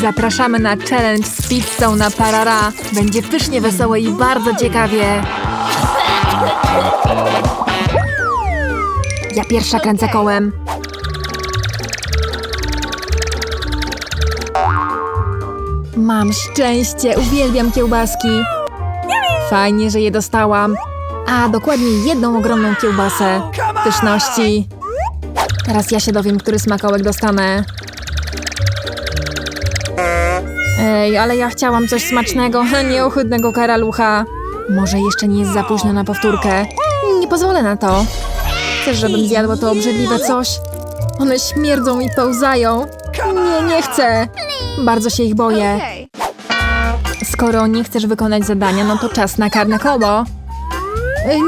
Zapraszamy na challenge z pizzą na parara. Będzie pysznie, wesoło i bardzo ciekawie. Ja pierwsza kręcę kołem. Mam szczęście, uwielbiam kiełbaski. Fajnie, że je dostałam. A, dokładnie jedną ogromną kiełbasę. Pyszności. Teraz ja się dowiem, który smakołek dostanę. Ej, ale ja chciałam coś smacznego, a nie ohydnego karalucha. Może jeszcze nie jest za późno na powtórkę. Nie pozwolę na to. Chcesz, żebym zjadła to obrzydliwe coś? One śmierdzą i pełzają. Nie, nie chcę. Bardzo się ich boję. Skoro nie chcesz wykonać zadania, no to czas na karne koło.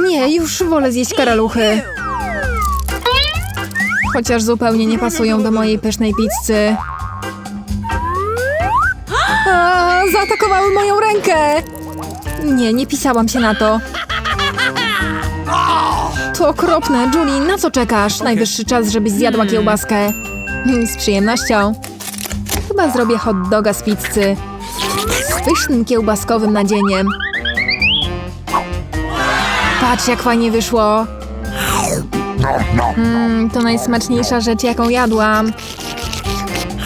Nie, już wolę zjeść karaluchy. Chociaż zupełnie nie pasują do mojej pysznej pizzy. A, zaatakowały moją rękę! Nie, nie pisałam się na to. To okropne. Julie, na co czekasz? Najwyższy czas, żebyś zjadła kiełbaskę. Mm, Z przyjemnością. Chyba zrobię hot doga z pizzy. Z pysznym kiełbaskowym nadzieniem. Patrz, jak fajnie wyszło. Mmm, to najsmaczniejsza rzecz, jaką jadłam.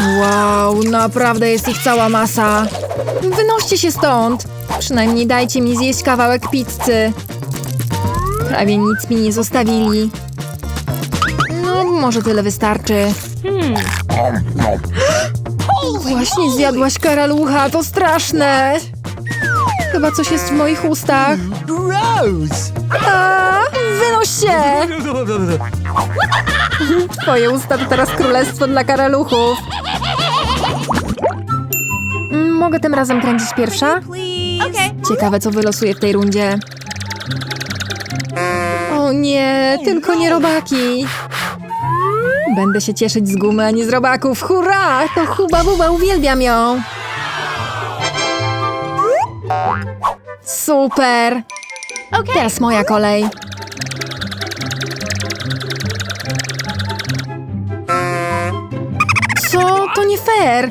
Wow, naprawdę jest ich cała masa. Wynoście się stąd. Przynajmniej dajcie mi zjeść kawałek pizzy. Prawie nic mi nie zostawili. No, może tyle wystarczy. Właśnie zjadłaś karalucha, to straszne. Chyba coś jest w moich ustach. Gross! A, wynoś się! Twoje usta to teraz królestwo dla karaluchów. Mogę tym razem kręcić pierwsza? Ciekawe, co wylosuje w tej rundzie. O nie, tylko nie robaki. Będę się cieszyć z gumy, a nie z robaków. Hurra! To Huba Buba, uwielbiam ją. Super! Teraz moja kolej. Co? To nie fair!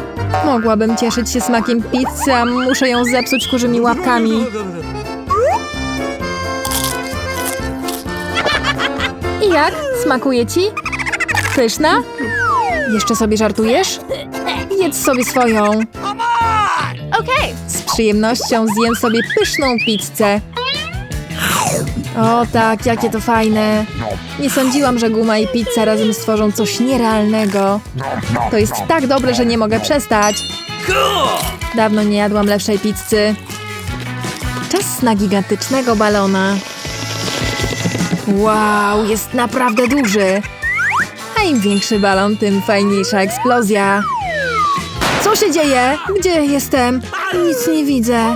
Mogłabym cieszyć się smakiem pizzy, a muszę ją zepsuć kurzymi łapkami. I jak? Smakuje ci? Pyszna? Jeszcze sobie żartujesz? Jedz sobie swoją. Okay. Z przyjemnością zjem sobie pyszną pizzę. O tak, jakie to fajne. Nie sądziłam, że guma i pizza razem stworzą coś nierealnego. To jest tak dobre, że nie mogę przestać. Dawno nie jadłam lepszej pizzy. Czas na gigantycznego balona. Wow, jest naprawdę duży. A im większy balon, tym fajniejsza eksplozja. Co się dzieje? Gdzie jestem? Nic nie widzę.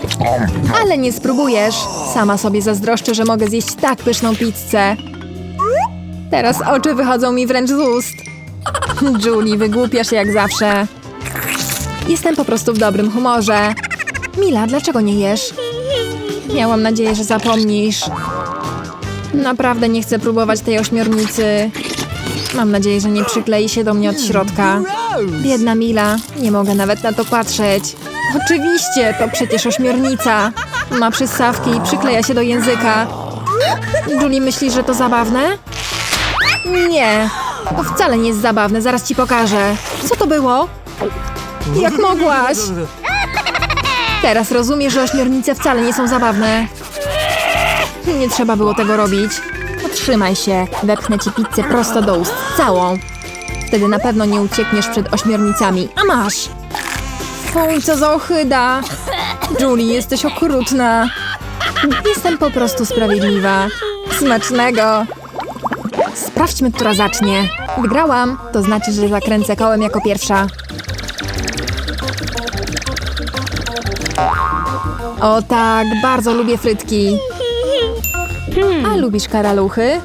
Ale nie spróbujesz. Sama sobie zazdroszczę, że mogę zjeść tak pyszną pizzę. Teraz oczy wychodzą mi wręcz z ust. Julie, wygłupiasz jak zawsze. Jestem po prostu w dobrym humorze. Mila, dlaczego nie jesz? Miałam nadzieję, że zapomnisz. Naprawdę nie chcę próbować tej ośmiornicy. Mam nadzieję, że nie przyklei się do mnie od środka. Biedna Mila, nie mogę nawet na to patrzeć. Oczywiście, to przecież ośmiornica. Ma przystawki i przykleja się do języka. Julie myśli, że to zabawne? Nie, to wcale nie jest zabawne, zaraz ci pokażę. Co to było? Jak mogłaś? Teraz rozumiesz, że ośmiornice wcale nie są zabawne. Nie trzeba było tego robić. Trzymaj się, wepchnę ci pizzę prosto do ust, całą. Wtedy na pewno nie uciekniesz przed ośmiornicami. A masz! Fuj, co za ohyda! Julie, jesteś okrutna. Jestem po prostu sprawiedliwa. Smacznego! Sprawdźmy, która zacznie. Wygrałam, to znaczy, że zakręcę kołem jako pierwsza. O tak, bardzo lubię frytki. A lubisz karaluchy?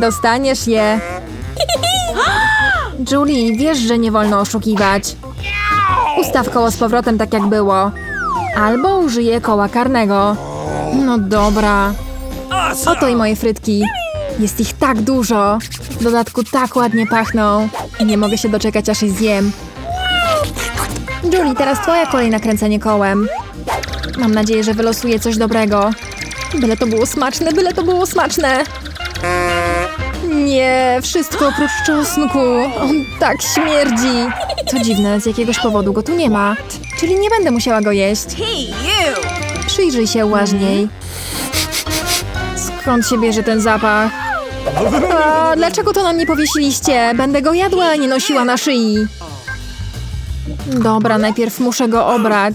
Dostaniesz je. Julie, wiesz, że nie wolno oszukiwać. Ustaw koło z powrotem tak jak było. Albo użyję koła karnego. No dobra. Oto i moje frytki. Jest ich tak dużo. W dodatku tak ładnie pachną. I nie mogę się doczekać, aż je zjem. Julie, teraz twoja kolej na kręcenie kołem. Mam nadzieję, że wylosuję coś dobrego. Byle to było smaczne, byle to było smaczne. Nie, wszystko oprócz czosnku. On tak śmierdzi. Co dziwne, z jakiegoś powodu go tu nie ma. Czyli nie będę musiała go jeść. Przyjrzyj się łaźniej. Skąd się bierze ten zapach? A, dlaczego to na mnie powiesiliście? Będę go jadła, a nie nosiła na szyi. Dobra, najpierw muszę go obrać.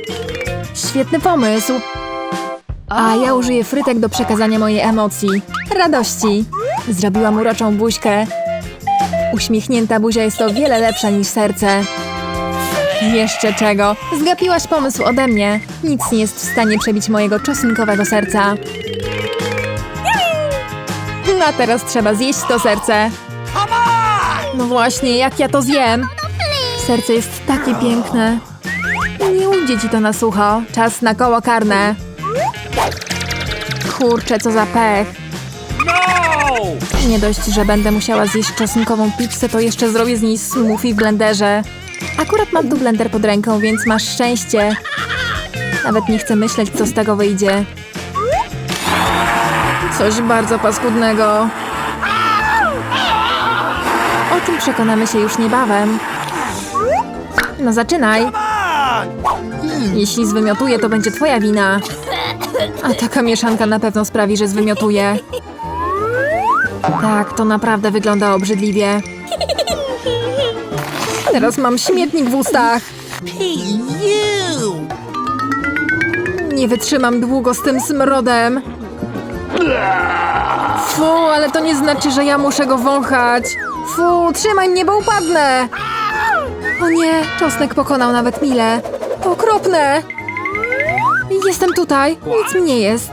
Świetny pomysł. A ja użyję frytek do przekazania mojej emocji. Radości. Zrobiłam uroczą buźkę. Uśmiechnięta buzia jest o wiele lepsza niż serce. Jeszcze czego? Zgapiłaś pomysł ode mnie. Nic nie jest w stanie przebić mojego czosnkowego serca. No a teraz trzeba zjeść to serce. No właśnie, jak ja to zjem? Serce jest takie piękne. Nie ujdzie ci to na sucho. Czas na koło karne. Kurczę, co za pech. Nie dość, że będę musiała zjeść czosnkową pizzę, to jeszcze zrobię z niej smoothie w blenderze. Akurat mam tu blender pod ręką, więc masz szczęście. Nawet nie chcę myśleć, co z tego wyjdzie. Coś bardzo paskudnego. O tym przekonamy się już niebawem. No zaczynaj. Jeśli zwymiotuję, to będzie twoja wina. A taka mieszanka na pewno sprawi, że zwymiotuję. Tak, to naprawdę wygląda obrzydliwie. Teraz mam śmietnik w ustach. Nie wytrzymam długo z tym smrodem. Fu, ale to nie znaczy, że ja muszę go wąchać. Fu, trzymaj mnie, bo upadnę. O nie, czosnek pokonał nawet Mile. Okropne. Jestem tutaj, nic mi nie jest.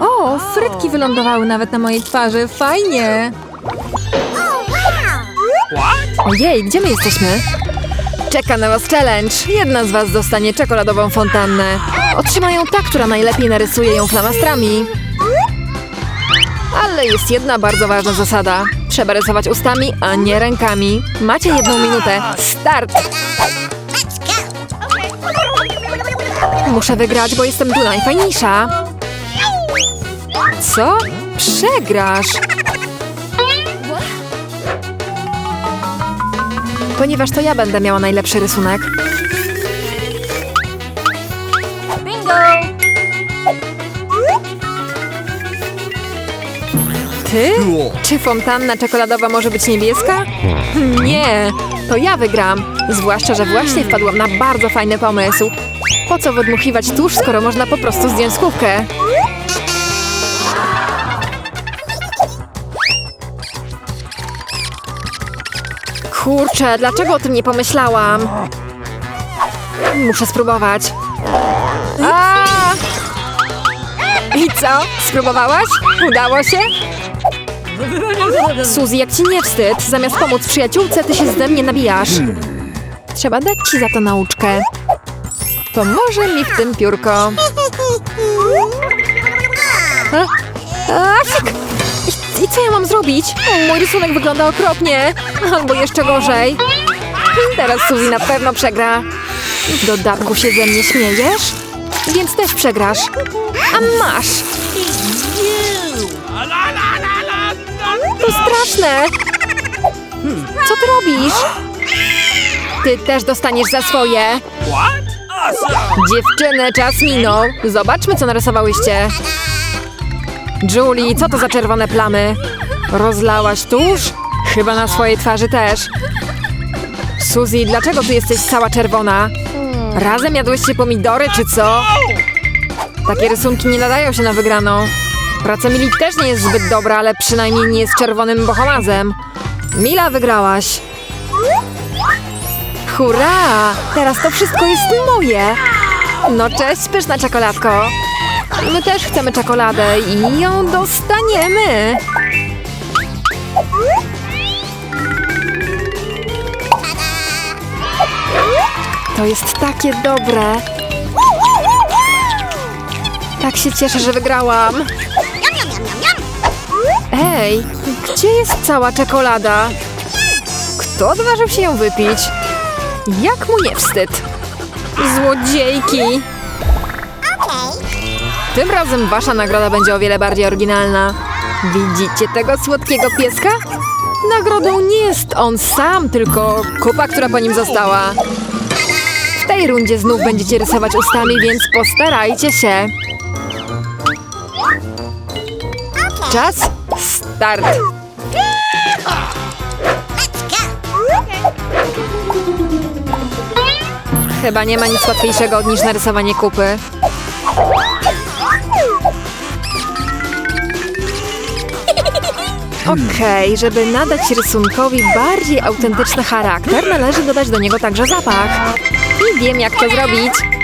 O, frytki wylądowały nawet na mojej twarzy, fajnie. Ojej, gdzie my jesteśmy? Czeka na was challenge. Jedna z was dostanie czekoladową fontannę. Otrzymają ta, która najlepiej narysuje ją flamastrami. Ale jest jedna bardzo ważna zasada. Trzeba rysować ustami, a nie rękami. Macie jedną minutę. Start! Muszę wygrać, bo jestem tu najfajniejsza. Co? Przegrasz! Ponieważ to ja będę miała najlepszy rysunek. Ty? Czy fontanna czekoladowa może być niebieska? Nie, to ja wygram. Zwłaszcza, że właśnie wpadłam na bardzo fajny pomysł. Po co wydmuchiwać tusz, skoro można po prostu zdjąć skówkę? Kurczę, dlaczego o tym nie pomyślałam? Muszę spróbować. A! I co? Spróbowałaś? Udało się? Suzy, jak ci nie wstyd? Zamiast pomóc przyjaciółce, ty się ze mnie nabijasz. Trzeba dać ci za to nauczkę. Pomoże mi w tym piórko. A? A, fik! I, co ja mam zrobić? O, mój rysunek wygląda okropnie. Albo jeszcze gorzej. Teraz Suzy na pewno przegra. W dodatku się ze mnie śmiejesz? Więc też przegrasz. A masz! To straszne! Co ty robisz? Ty też dostaniesz za swoje. Dziewczyny, czas minął. Zobaczmy, co narysowałyście. Julie, co to za czerwone plamy? Rozlałaś tusz? Chyba na swojej twarzy też. Suzy, dlaczego tu jesteś cała czerwona? Razem jadłyście pomidory, czy co? Takie rysunki nie nadają się na wygraną. Praca Mili też nie jest zbyt dobra, ale przynajmniej nie jest czerwonym bohomazem. Mila, wygrałaś. Hurra! Teraz to wszystko jest moje. No cześć, pyszna czekoladko. My też chcemy czekoladę i ją dostaniemy. To jest takie dobre. Tak się cieszę, że wygrałam. Ej, gdzie jest cała czekolada? Kto odważył się ją wypić? Jak mu nie wstyd? Złodziejki! Tym razem wasza nagroda będzie o wiele bardziej oryginalna. Widzicie tego słodkiego pieska? Nagrodą nie jest on sam, tylko kupa, która po nim została. W tej rundzie znów będziecie rysować ustami, więc postarajcie się. Czas start. Chyba nie ma nic łatwiejszego niż narysowanie kupy. Okej, żeby nadać rysunkowi bardziej autentyczny charakter, należy dodać do niego także zapach. I wiem, jak to zrobić.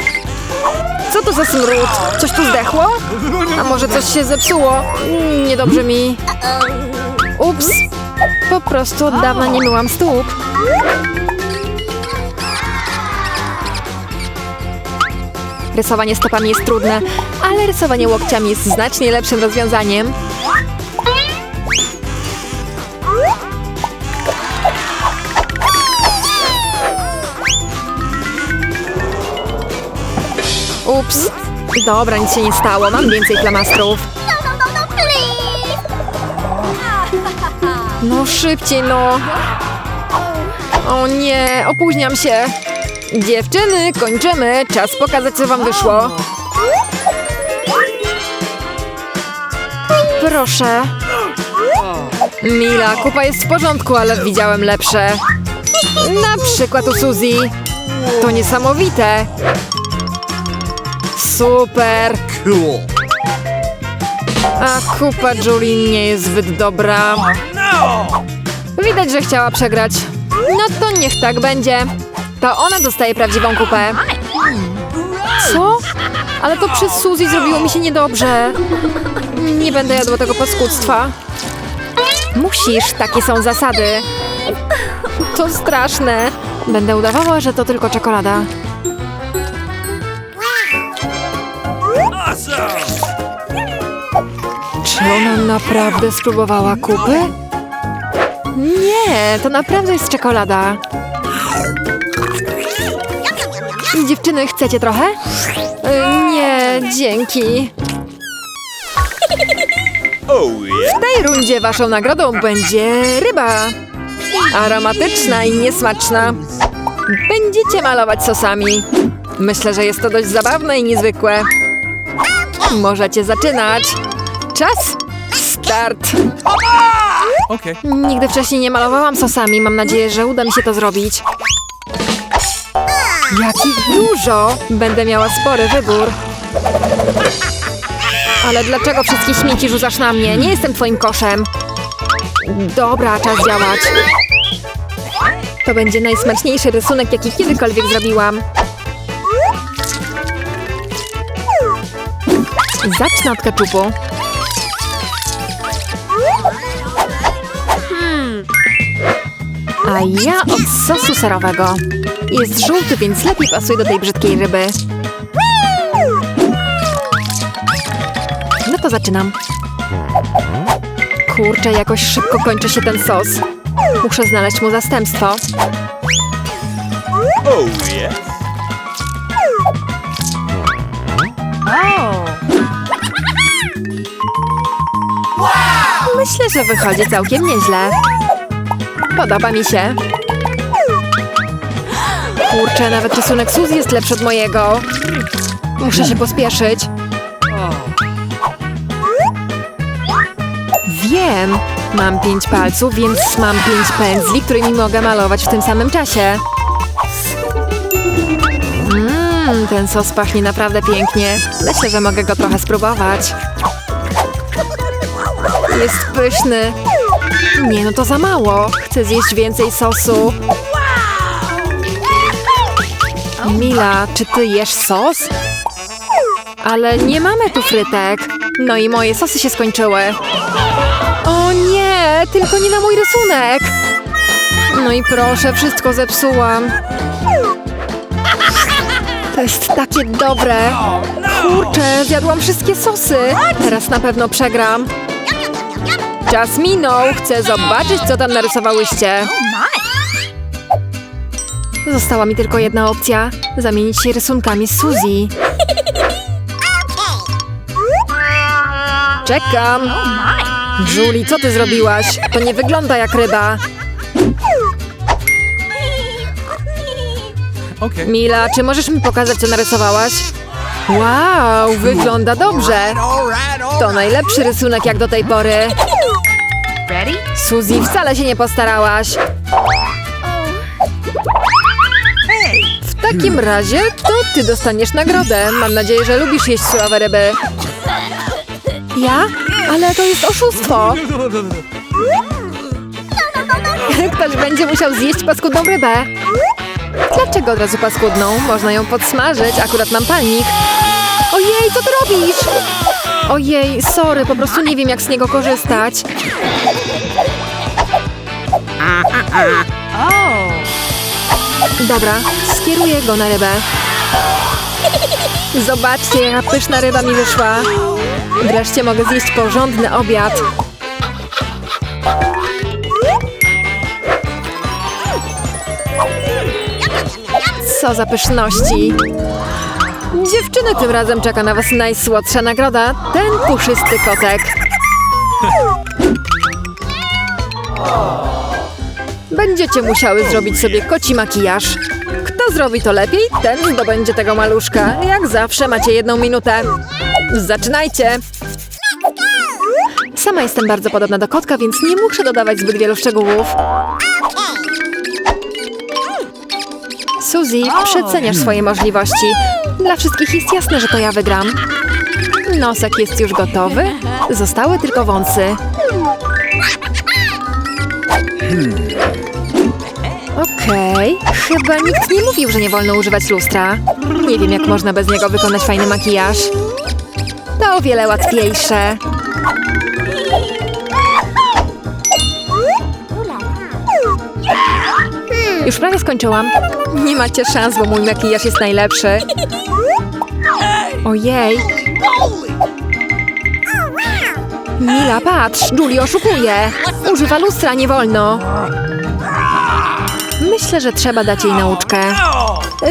Co to za smród? Coś tu zdechło? A może coś się zepsuło? Mm, niedobrze mi. Ups. Po prostu od dawna nie myłam stóp. Rysowanie stopami jest trudne, ale rysowanie łokciami jest znacznie lepszym rozwiązaniem. Ups. Dobra, nic się nie stało. Mam więcej plamastrów. No, no, no, no, please! No szybciej, no. O nie, opóźniam się. Dziewczyny, kończymy. Czas pokazać, co wam wyszło. Proszę. Mila, kupa jest w porządku, ale widziałem lepsze. Na przykład u Suzy. To niesamowite. Super. Cool. A kupa Julie nie jest zbyt dobra. Widać, że chciała przegrać. No to niech tak będzie. To ona dostaje prawdziwą kupę. Co? Ale to przez Suzy zrobiło mi się niedobrze. Nie będę jadła tego paskudztwa. Musisz, takie są zasady. To straszne. Będę udawała, że to tylko czekolada. Czy ona naprawdę spróbowała kupy? Nie, to naprawdę jest czekolada. Dziewczyny, chcecie trochę? Y, Nie, dzięki. W tej rundzie waszą nagrodą będzie ryba. Aromatyczna i niesmaczna. Będziecie malować sosami. Myślę, że jest to dość zabawne i niezwykłe. Możecie zaczynać. Czas? Start! Okay. Nigdy wcześniej nie malowałam sosami. Mam nadzieję, że uda mi się to zrobić. Jakich dużo! Będę miała spory wybór. Ale dlaczego wszystkie śmieci rzucasz na mnie? Nie jestem twoim koszem. Dobra, czas działać. To będzie najsmaczniejszy rysunek, jaki kiedykolwiek zrobiłam. Zacznę od keczupu. A ja od sosu serowego. Jest żółty, więc lepiej pasuje do tej brzydkiej ryby. No to zaczynam. Kurczę, jakoś szybko kończy się ten sos. Muszę znaleźć mu zastępstwo. Oh yeah. Myślę, że wychodzi całkiem nieźle. Podoba mi się. Kurczę, nawet rysunek Suzy jest lepszy od mojego. Muszę się pospieszyć. Wiem. Mam pięć palców, więc mam pięć pędzli, którymi mogę malować w tym samym czasie. Mmm, ten sos pachnie naprawdę pięknie. Myślę, że mogę go trochę spróbować. Jest pyszny. Nie, no to za mało. Chcę zjeść więcej sosu. Mila, czy ty jesz sos? Ale nie mamy tu frytek. No i moje sosy się skończyły. O nie, tylko nie na mój rysunek. No i proszę, wszystko zepsułam. To jest takie dobre. Kurczę, zjadłam wszystkie sosy. Teraz na pewno przegram. Czas minął. Chcę zobaczyć, co tam narysowałyście. Została mi tylko jedna opcja. Zamienić się rysunkami z Suzy. Czekam. Julie, co ty zrobiłaś? To nie wygląda jak ryba. Okay. Mila, czy możesz mi pokazać, co narysowałaś? Wow, wygląda dobrze. To najlepszy rysunek jak do tej pory. Ready? Suzy, wcale się nie postarałaś. W takim razie to ty dostaniesz nagrodę. Mam nadzieję, że lubisz jeść surowe ryby. Ja? Ale to jest oszustwo. Ktoś będzie musiał zjeść paskudną rybę. Dlaczego od razu paskudną? Można ją podsmażyć, akurat mam palnik. Ojej, co ty robisz? Ojej, sorry, po prostu nie wiem jak z niego korzystać. Dobra, skieruję go na rybę. Zobaczcie, jaka pyszna ryba mi wyszła. Wreszcie mogę zjeść porządny obiad. Co za pyszności. Dziewczyny, tym razem czeka na was najsłodsza nagroda. Ten puszysty kotek. Będziecie musiały zrobić sobie koci makijaż. Kto zrobi to lepiej, ten zdobędzie tego maluszka. Jak zawsze macie jedną minutę. Zaczynajcie! Sama jestem bardzo podobna do kotka, więc nie muszę dodawać zbyt wielu szczegółów. Suzy, przeceniasz swoje możliwości. Dla wszystkich jest jasne, że to ja wygram. Nosek jest już gotowy. Zostały tylko wąsy. Okej, chyba nikt nie mówił, że nie wolno używać lustra. Nie wiem, jak można bez niego wykonać fajny makijaż. To o wiele łatwiejsze. Już prawie skończyłam. Nie macie szans, bo mój makijaż jest najlepszy. Ojej. Mila, patrz, Julie oszukuje. Używa lustra, nie wolno. Myślę, że trzeba dać jej nauczkę.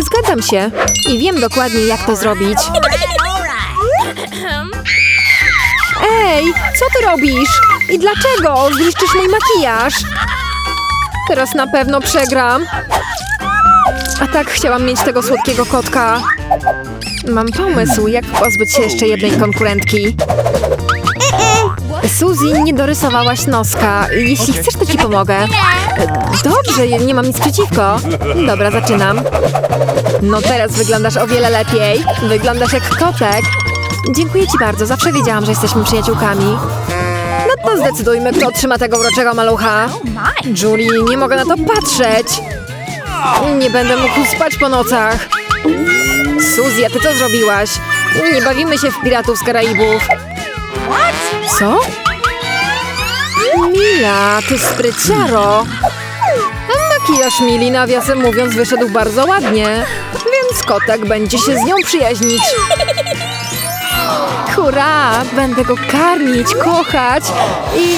Zgadzam się i wiem dokładnie, jak to zrobić. Ej, co ty robisz? I dlaczego zniszczysz mój makijaż? Teraz na pewno przegram. A tak chciałam mieć tego słodkiego kotka. Mam pomysł, jak pozbyć się jeszcze jednej konkurentki. Suzy, nie dorysowałaś noska. Jeśli chcesz, to ci pomogę. Dobrze, nie mam nic przeciwko. Dobra, zaczynam. No teraz wyglądasz o wiele lepiej. Wyglądasz jak kotek. Dziękuję ci bardzo, zawsze wiedziałam, że jesteśmy przyjaciółkami. No to zdecydujmy, kto trzyma tego uroczego malucha. Julie, nie mogę na to patrzeć. Nie będę mógł spać po nocach. Suzy, a ty co zrobiłaś? Nie bawimy się w piratów z Karaibów. Co? Mila, ty spryciaro. Makijaż Mili, nawiasem mówiąc, wyszedł bardzo ładnie. Więc kotek będzie się z nią przyjaźnić. Hurra! Będę go karmić, kochać i...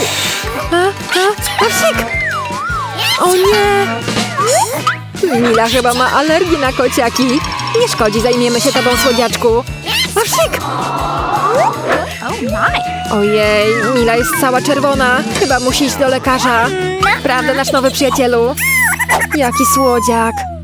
A, a, Asik! O nie! Mila chyba ma alergię na kociaki. Nie szkodzi, zajmiemy się tobą, słodziaczku. Asik! Oh my. Ojej, Mila jest cała czerwona. Chyba musi iść do lekarza. Prawda, nasz nowy przyjacielu? Jaki słodziak.